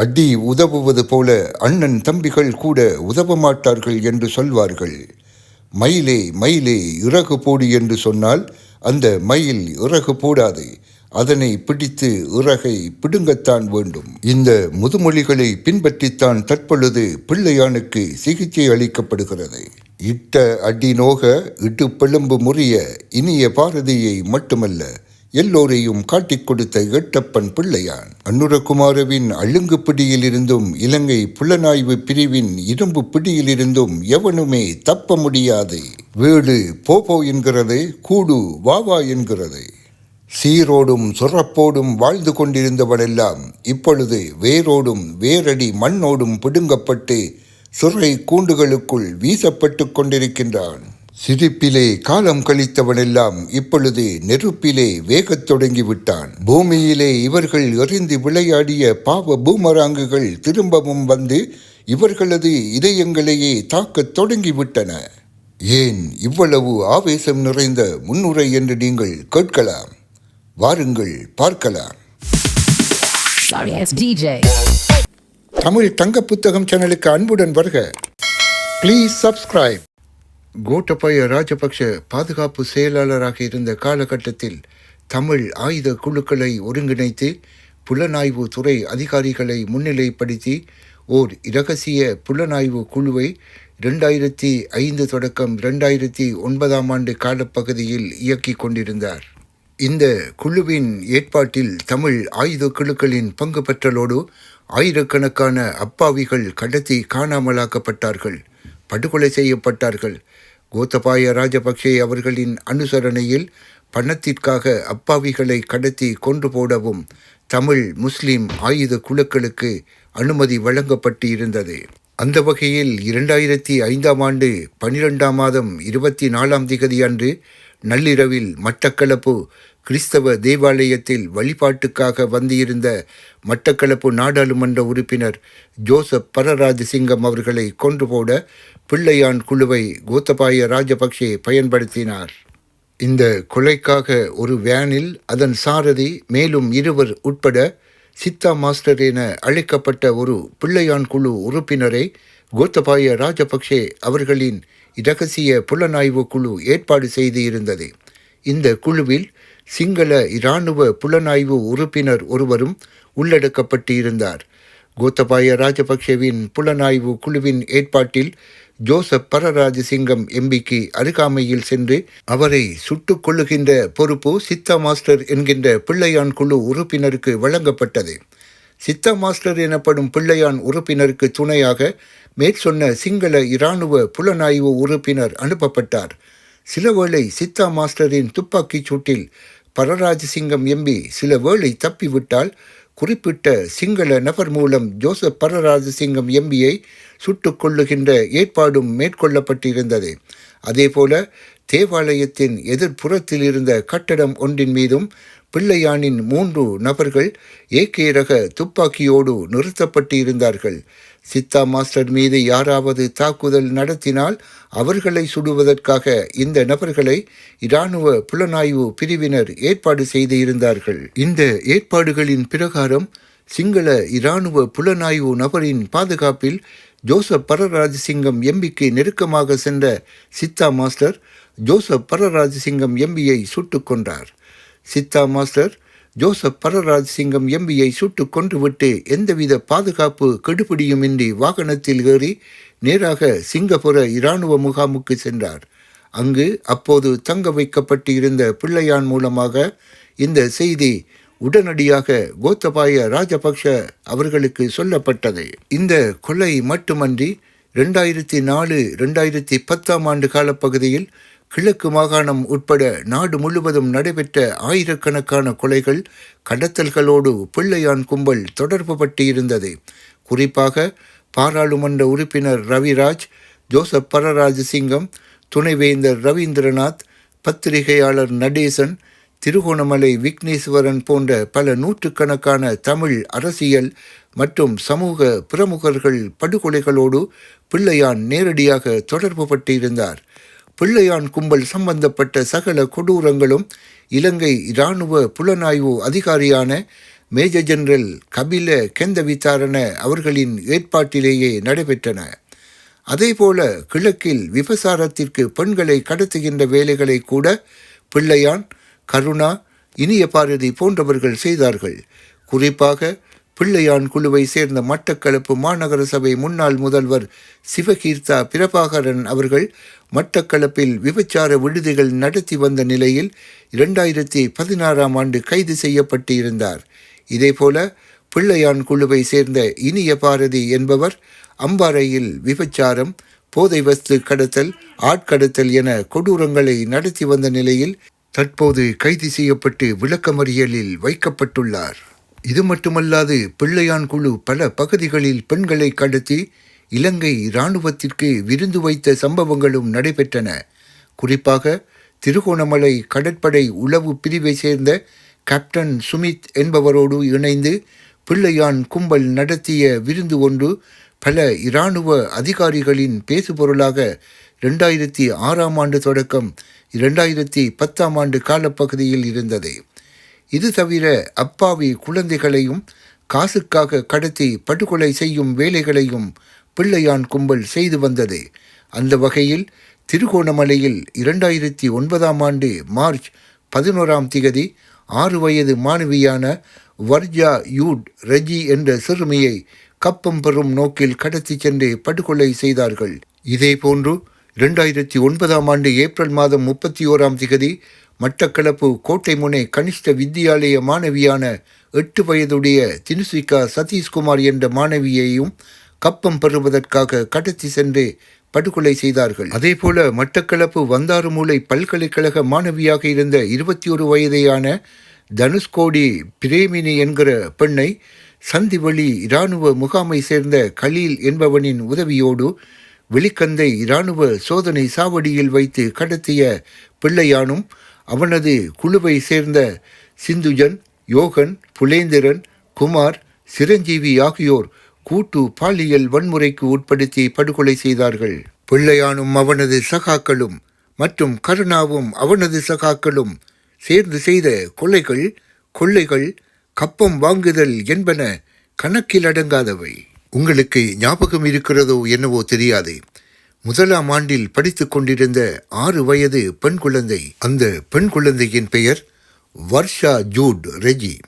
அடி உதவுவது போல அண்ணன் தம்பிகள் கூட உதவ மாட்டார்கள் என்று சொல்வார்கள். மயிலே மயிலே இறகு போடு என்று சொன்னால் அந்த மயில் இறகு போடாது. அதனை பிடித்து இறகை பிடுங்கத்தான் வேண்டும். இந்த முதுமொழிகளை பின்பற்றித்தான் தற்பொழுது பிள்ளையானுக்கு சிகிச்சை அளிக்கப்படுகிறது. இட்ட அடி நோக இடுப்பெலும்பு முறிய இனிய பாரதியை மட்டுமல்ல எல்லோரையும் காட்டிக் கொடுத்த எட்டப்பன் பிள்ளையான். அனுரகுமாரவின் அழுங்கு பிடியிலிருந்தும் இலங்கை புலனாய்வு பிரிவின் இரும்பு பிடியிலிருந்தும் எவனுமே தப்ப முடியாது. வீடு போபோ என்கிறது கூடு வாவா என்கிறது. சீரோடும் சுரப்போடும் வாழ்ந்து கொண்டிருந்தவனெல்லாம் இப்பொழுது வேரோடும் வேரடி மண்ணோடும் பிடுங்கப்பட்டு சுரை கூண்டுகளுக்குள் வீசப்பட்டு கொண்டிருக்கின்றான். சிரிப்பிலே காலம் கழித்தவனெல்லாம் இப்பொழுது நெருப்பிலே வேகத் தொடங்கிவிட்டான். பூமியிலே இவர்கள் எறிந்து விளையாடிய பாவ பூமராங்குகள் திரும்பவும் வந்து இவர்களது இதயங்களையே தாக்கத் தொடங்கிவிட்டன. ஏன் இவ்வளவு ஆவேசம் நிறைந்த முன்னுரை என்று நீங்கள் கேட்கலாம். வாருங்கள் பார்க்கலாம். தமிழ் தங்க புத்தகம் சேனலுக்கு அன்புடன் வருக. ப்ளீஸ் சப்ஸ்கிரைப் கோட்டபய ராஜபக்ஷ பாதுகாப்பு செயலாளராக இருந்த காலகட்டத்தில் தமிழ் ஆயுத குழுக்களை ஒருங்கிணைத்து புலனாய்வு துறை அதிகாரிகளை முன்னிலைப்படுத்தி ஓர் இரகசிய புலனாய்வு குழுவை ரெண்டாயிரத்தி ஐந்து தொடக்கம் ரெண்டாயிரத்தி ஒன்பதாம் ஆண்டு காலப்பகுதியில் இயக்கி கொண்டிருந்தார். இந்த குழுவின் ஏற்பாட்டில் தமிழ் ஆயுத குழுக்களின் பங்கு பெற்றலோடு ஆயிரக்கணக்கான அப்பாவிகள் கடத்தி காணாமலாக்கப்பட்டார்கள் படுகொலை செய்யப்பட்டார்கள் கோத்தபாய ராஜபக்சே அவர்களின் அனுசரணையில் பணத்திற்காக அப்பாவிகளை கடத்தி கொன்று போடவும் தமிழ் முஸ்லிம் ஆயுத குழுக்களுக்கு அனுமதி வழங்கப்பட்டு இருந்தது அந்த வகையில் இரண்டாயிரத்தி ஐந்தாம் ஆண்டு பனிரெண்டாம் மாதம் இருபத்தி நாலாம் திகதி அன்று நள்ளிரவில் மட்டக்களப்பு கிறிஸ்தவ தேவாலயத்தில் வழிபாட்டுக்காக வந்திருந்த மட்டக்களப்பு நாடாளுமன்ற உறுப்பினர் ஜோசப் பரராஜசிங்கம் அவர்களை கொன்று போட பிள்ளையான் குழுவை கோத்தபாய ராஜபக்சே பயன்படுத்தினார். இந்த கொலைக்காக ஒரு வேனில் அதன் சாரதி மேலும் இருவர் உட்பட சித்தா மாஸ்டர் என அழைக்கப்பட்ட ஒரு பிள்ளையான் குழு உறுப்பினரை கோத்தபாய ராஜபக்சே அவர்களின் இரகசிய புலனாய்வு குழு ஏற்பாடு செய்து இருந்தது இந்த குழுவில் சிங்கள இராணுவ புலனாய்வு உறுப்பினர் ஒருவரும் உள்ளடக்கப்பட்டு இருந்தார் கோத்தபாய ராஜபக்சேவின் புலனாய்வு குழுவின் ஏற்பாட்டில் ஜோசப் பரராஜசிங்கம் எம்பிக்கு அருகாமையில் சென்று அவரை சுட்டுக் கொள்ளுகின்ற பொறுப்பு சித்தா மாஸ்டர் என்கின்ற பிள்ளையான் குழு உறுப்பினருக்கு வழங்கப்பட்டது. சித்தா மாஸ்டர் எனப்படும் பிள்ளையான் உறுப்பினருக்கு துணையாக மேற்சொன்ன சிங்கள இராணுவ புலனாய்வு உறுப்பினர் அனுப்பப்பட்டார். சிலவேளை சித்தா மாஸ்டரின் துப்பாக்கிச் சூட்டில் பரராஜசிங்கம் எம்பி சில வேளை தப்பிவிட்டால் குறிப்பிட்ட சிங்கள நபர் மூலம் ஜோசப் பரராஜசிங்கம் எம்பியை சுட்டு கொள்ளுகின்ற ஏற்பாடும் மேற்கொள்ளப்பட்டிருந்தது. அதேபோல தேவாலயத்தின் எதிர்ப்புறத்தில் இருந்த கட்டடம் ஒன்றின் மீதும் பிள்ளையானின் மூன்று நபர்கள் ஏகே ரக துப்பாக்கியோடு நிறுத்தப்பட்டு இருந்தார்கள் சித்தா மாஸ்டர் மீது யாராவது தாக்குதல் நடத்தினால் அவர்களை சுடுவதற்காக இந்த நபர்களை இராணுவ புலனாய்வு பிரிவினர் ஏற்பாடு செய்து இருந்தார்கள் இந்த ஏற்பாடுகளின் பிரகாரம் சிங்கள இராணுவ புலனாய்வு நபரின் பாதுகாப்பில் ஜோசப் பரராஜசிங்கம் எம்பிக்கு நெருக்கமாக சென்ற சித்தா மாஸ்டர் ஜோசப் பரராஜசிங்கம் எம்பியை சுட்டுக் கொன்றார். சித்தா மாஸ்டர் ஜோசப் பரராஜ் சிங்கம் எம்பியை சுட்டுக் கொன்றுவிட்டு எந்தவித பாதுகாப்பு கெடுபிடியுமின்றி வாகனத்தில் ஏறி நேராக சிங்கப்புர இராணுவ முகாமுக்கு சென்றார். அங்கு அப்போது தங்க வைக்கப்பட்டு இருந்த பிள்ளையான் மூலமாக இந்த செய்தி உடனடியாக கோத்தபாய ராஜபக்ஷ அவர்களுக்கு சொல்லப்பட்டது. இந்த கொலை மட்டுமன்றி ரெண்டாயிரத்தி நாலு ரெண்டாயிரத்தி பத்தாம் ஆண்டு காலப்பகுதியில் கிழக்கு மாகாணம் உட்பட நாடு முழுவதும் நடைபெற்ற ஆயிரக்கணக்கான கொலைகள் கடத்தல்களோடு பிள்ளையான் கும்பல் தொடர்பு பட்டு குறிப்பாக பாராளுமன்ற உறுப்பினர் ரவிராஜ் ஜோசப் பரராஜசிங்கம் துணைவேந்தர் ரவீந்திரநாத் பத்திரிகையாளர் நடேசன் திருகோணமலை விக்னேஸ்வரன் போன்ற பல நூற்றுக்கணக்கான தமிழ் அரசியல் மற்றும் சமூக பிரமுகர்கள் படுகொலைகளோடு பிள்ளையான் நேரடியாக தொடர்பு பட்டிருந்தார். பிள்ளையான் கும்பல் சம்பந்தப்பட்ட சகல கொடூரங்களும் இலங்கை இராணுவ புலனாய்வு அதிகாரியான மேஜர் ஜெனரல் கபில கெந்த விசாரண அவர்களின் ஏற்பாட்டிலேயே நடைபெற்றன. அதேபோல கிழக்கில் விபசாரத்திற்கு பெண்களை கடத்துகின்ற வேலைகளை கூட பிள்ளையான் கருணா இனிய பாரதி போன்றவர்கள் செய்தார்கள். குறிப்பாக பிள்ளையான் குழுவை சேர்ந்த மட்டக்களப்பு மாநகர சபை முன்னாள் முதல்வர் சிவகீர்த்தா பிரபாகரன் அவர்கள் மட்டக்களப்பில் விபச்சார விடுதிகள் நடத்தி வந்த நிலையில் இரண்டாயிரத்தி பதினாறாம் ஆண்டு கைது செய்யப்பட்டு இருந்தார் இதேபோல பிள்ளையான் குழுவை சேர்ந்த இனிய பாரதி என்பவர் அம்பாறையில் விபச்சாரம் போதை வஸ்து கடத்தல் ஆட்கடத்தல் என கொடூரங்களை நடத்தி வந்த நிலையில் தற்போது கைது செய்யப்பட்டு விளக்கமறியலில் வைக்கப்பட்டுள்ளார். இது மட்டுமல்லாது பிள்ளையான் குழு பல பகுதிகளில் பெண்களை கடத்தி இலங்கை இராணுவத்திற்கு விருந்து வைத்த சம்பவங்களும் நடைபெற்றன. குறிப்பாக திருகோணமலை கடற்படை உளவு பிரிவை சேர்ந்த கேப்டன் சுமித் என்பவரோடு இணைந்து பிள்ளையான் கும்பல் நடத்திய விருந்து ஒன்று பல இராணுவ அதிகாரிகளின் பேசுபொருளாக இரண்டாயிரத்தி ஆறாம் ஆண்டு தொடக்கம் இரண்டாயிரத்தி பத்தாம் ஆண்டு காலப்பகுதியில் இருந்தது. இது தவிர அப்பாவி குழந்தைகளையும் காசுக்காக கடத்தி படுகொலை செய்யும் வேலைகளையும் பிள்ளையான் கும்பல் செய்து வந்தது. அந்த வகையில் திருகோணமலையில் இரண்டாயிரத்தி ஒன்பதாம் ஆண்டு மார்ச் பதினோராம் திகதி ஆறு வயது மாணவியான வர்ஜா யூட் ரெஜி என்ற சிறுமியை கப்பம் பெறும் நோக்கில் கடத்தி சென்று படுகொலை செய்தார்கள். இதேபோன்று இரண்டாயிரத்தி ஒன்பதாம் ஆண்டு ஏப்ரல் மாதம் முப்பத்தி ஓராம் திகதி மட்டக்களப்பு கோட்டை முனை கனிஷ்ட வித்தியாலய மாணவியான எட்டு வயதுடைய தினுசிகா சதீஷ்குமார் என்ற மாணவியையும் கப்பம் பெறுவதற்காக கடத்தி சென்று படுகொலை செய்தார்கள். அதேபோல மட்டக்களப்பு வந்தாறுமூலை பல்கலைக்கழக மாணவியாக இருந்த இருபத்தி ஒரு வயதையான தனுஷ்கோடி பிரேமினி என்கிற பெண்ணை சந்திவழி இராணுவ முகாமை சேர்ந்த கலீல் என்பவனின் உதவியோடு வெளிக்கந்தை இராணுவ சோதனை சாவடியில் வைத்து கடத்திய பிள்ளையானும் அவனது குழுவை சேர்ந்த சிந்துஜன் யோகன் புலேந்திரன் குமார் சிரஞ்சீவி ஆகியோர் கூட்டு பாலியல் வன்முறைக்கு உட்படுத்தி படுகொலை செய்தார்கள். பிள்ளையானும் அவனது சகாக்களும் மற்றும் கருணாவும் அவனது சகாக்களும் சேர்ந்து செய்த கொலைகள் கொள்ளைகள் கப்பம் வாங்குதல் என்பன கணக்கில் அடங்காதவை. உங்களுக்கு ஞாபகம் இருக்கிறதோ என்னவோ தெரியாது. முதலாம் ஆண்டில் படித்துக் கொண்டிருந்த ஆறு வயது பெண் குழந்தை. அந்த பெண் குழந்தையின் பெயர் வர்ஷா ஜூட் ரெஜி.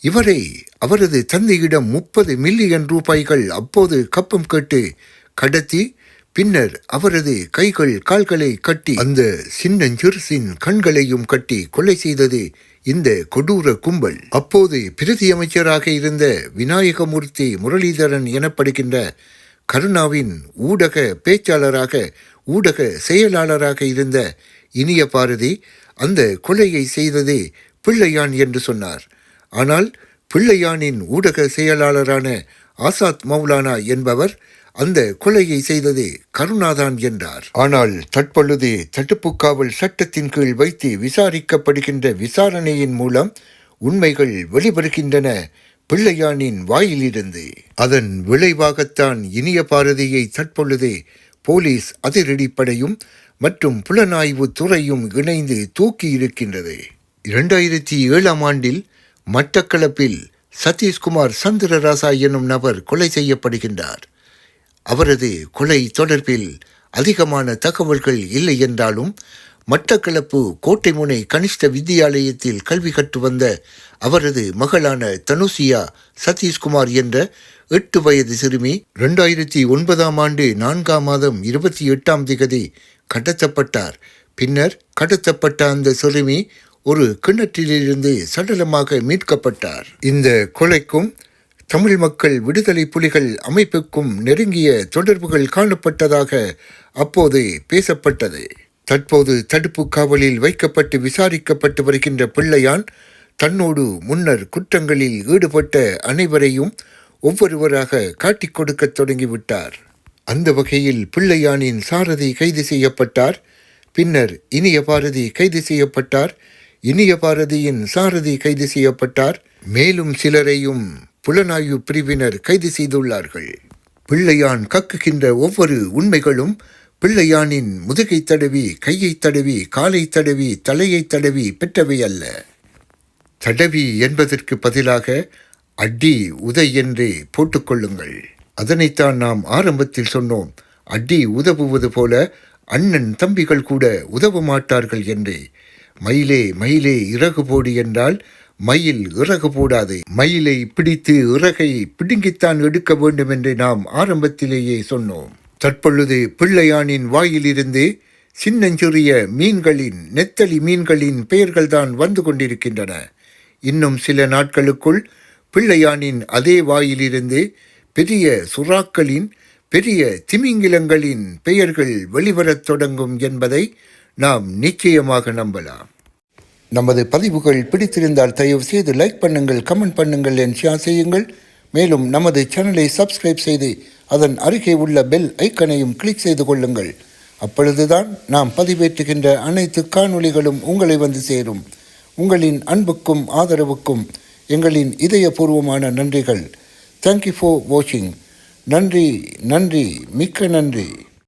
இவரை அவரது தந்தையிடம் முப்பது மில்லியன் ரூபாய்கள் அப்போது கப்பம் கேட்டு கடத்தி பின்னர் அவரது கைகள் கால்களை கட்டி அந்த சின்னஞ்சிறுசின் கண்களையும் கட்டி கொலை செய்தது இந்த கொடூர கும்பல். அப்போது பிரதி அமைச்சராக இருந்த விநாயகமூர்த்தி முரளிதரன் எனப்படுகின்ற கருணாவின் ஊடக பேச்சாளராக ஊடக செயலாளராக இருந்த இனிய பாரதி அந்த கொலையை செய்ததே பிள்ளையான் என்று சொன்னார். ஆனால் பிள்ளையானின் ஊடக செயலாளரான ஆசாத் மௌலானா என்பவர் அந்த கொலையை செய்தது கருணாதான் என்றார். ஆனால் தற்பொழுது தட்டுப்புக்காவல் சட்டத்தின் கீழ் வைத்து விசாரிக்கப்படுகின்ற விசாரணையின் மூலம் உண்மைகள் வெளிவருகின்றன. பிள்ளையானின் வாயிலிருந்து அதன் விளைவாகத்தான் இனிய பாரதியை தற்பொழுது போலீஸ் அதிரடிப்படையும் மற்றும் புலனாய்வு துறையும் இணைந்து தூக்கி இருக்கின்றது இரண்டாயிரத்தி ஏழாம் ஆண்டில் மட்டக்களப்பில் சதீஷ்குமார் சந்திரராசா எனும் நபர் கொலை செய்யப்படுகின்றார். அவரது கொலை தொடர்பில் அதிகமான தகவல்கள் இல்லை என்றாலும் மட்டக்களப்பு கோட்டைமுனை கனிஷ்ட வித்தியாலயத்தில் கல்வி கற்று வந்த அவரது மகளான தனுசியா சதீஷ்குமார் என்ற எட்டு வயது சிறுமி இரண்டாயிரத்தி ஒன்பதாம் ஆண்டு நான்காம் மாதம் இருபத்தி எட்டாம் திகதி கடத்தப்பட்டார். பின்னர் கடத்தப்பட்ட அந்த சிறுமி ஒரு கிணற்றிலிருந்து சடலமாக மீட்கப்பட்டார். இந்த கொலைக்கும் தமிழ் மக்கள் விடுதலை புலிகள் அமைப்புக்கும் நெருங்கிய தொடர்புகள் காணப்பட்டதாக அப்போது பேசப்பட்டது. தற்போது தடுப்பு காவலில் வைக்கப்பட்டு விசாரிக்கப்பட்டு வருகின்ற பிள்ளையான் தன்னோடு முன்னர் குற்றங்களில் ஈடுபட்ட அனைவரையும் ஒவ்வொருவராக காட்டிக் கொடுக்கத் தொடங்கிவிட்டார். அந்த வகையில் பிள்ளையானின் சாரதி கைது செய்யப்பட்டார். பின்னர் இனிய பாரதி கைது செய்யப்பட்டார். இனிய பாரதியின் சாரதி கைது செய்யப்பட்டார். மேலும் சிலரையும் புலனாய்வு பிரிவினர் கைது செய்துள்ளார்கள். பிள்ளையான் கக்குகின்ற ஒவ்வொரு உண்மைகளும் பிள்ளையானின் முதுகை தடவி கையை தடவி காலை தடவி தலையை தடவி பெற்றவை அல்ல. தடவி என்பதற்கு பதிலாக அடி உதை என்றே போட்டுக்கொள்ளுங்கள் அதனைத்தான் நாம் ஆரம்பத்தில் சொன்னோம். அடி உதவுவது போல அண்ணன் தம்பிகள் கூட உதவ மாட்டார்கள் என்றே. மயிலே மயிலே இறகு போடு என்றால் மயில் இறகு போடாது. மயிலை பிடித்து இறகை பிடுங்கித்தான் எடுக்க வேண்டும் என்று நாம் ஆரம்பத்திலேயே சொன்னோம். தற்பொழுது பிள்ளையானின் வாயிலிருந்து சின்னஞ்சிறிய மீன்களின் நெத்தலி மீன்களின் பெயர்கள்தான் வந்து கொண்டிருக்கின்றன. இன்னும் சில நாட்களுக்குள் பிள்ளையானின் அதே வாயிலிருந்து பெரிய சுறாக்களின் பெரிய திமிங்கிலங்களின் பெயர்கள் வெளிவரத் தொடங்கும் என்பதை நாம் நிச்சயமாக நம்பலாம். நமது பதிவுகள் பிடித்திருந்தால் தயவு செய்து லைக் பண்ணுங்கள் கமெண்ட் பண்ணுங்கள் என் ஷேர் செய்யுங்கள். மேலும் நமது சேனலை சப்ஸ்கிரைப் செய்து அதன் அருகே உள்ள பெல் ஐக்கனையும் கிளிக் செய்து கொள்ளுங்கள். அப்பொழுதுதான் நாம் பதிவேற்றுகின்ற அனைத்து காணொளிகளும் உங்களை வந்து சேரும். உங்களின் அன்புக்கும் ஆதரவுக்கும் எங்களின் இதயபூர்வமான நன்றிகள். தேங்க்யூ ஃபார் வாட்சிங் நன்றி நன்றி மிக்க நன்றி.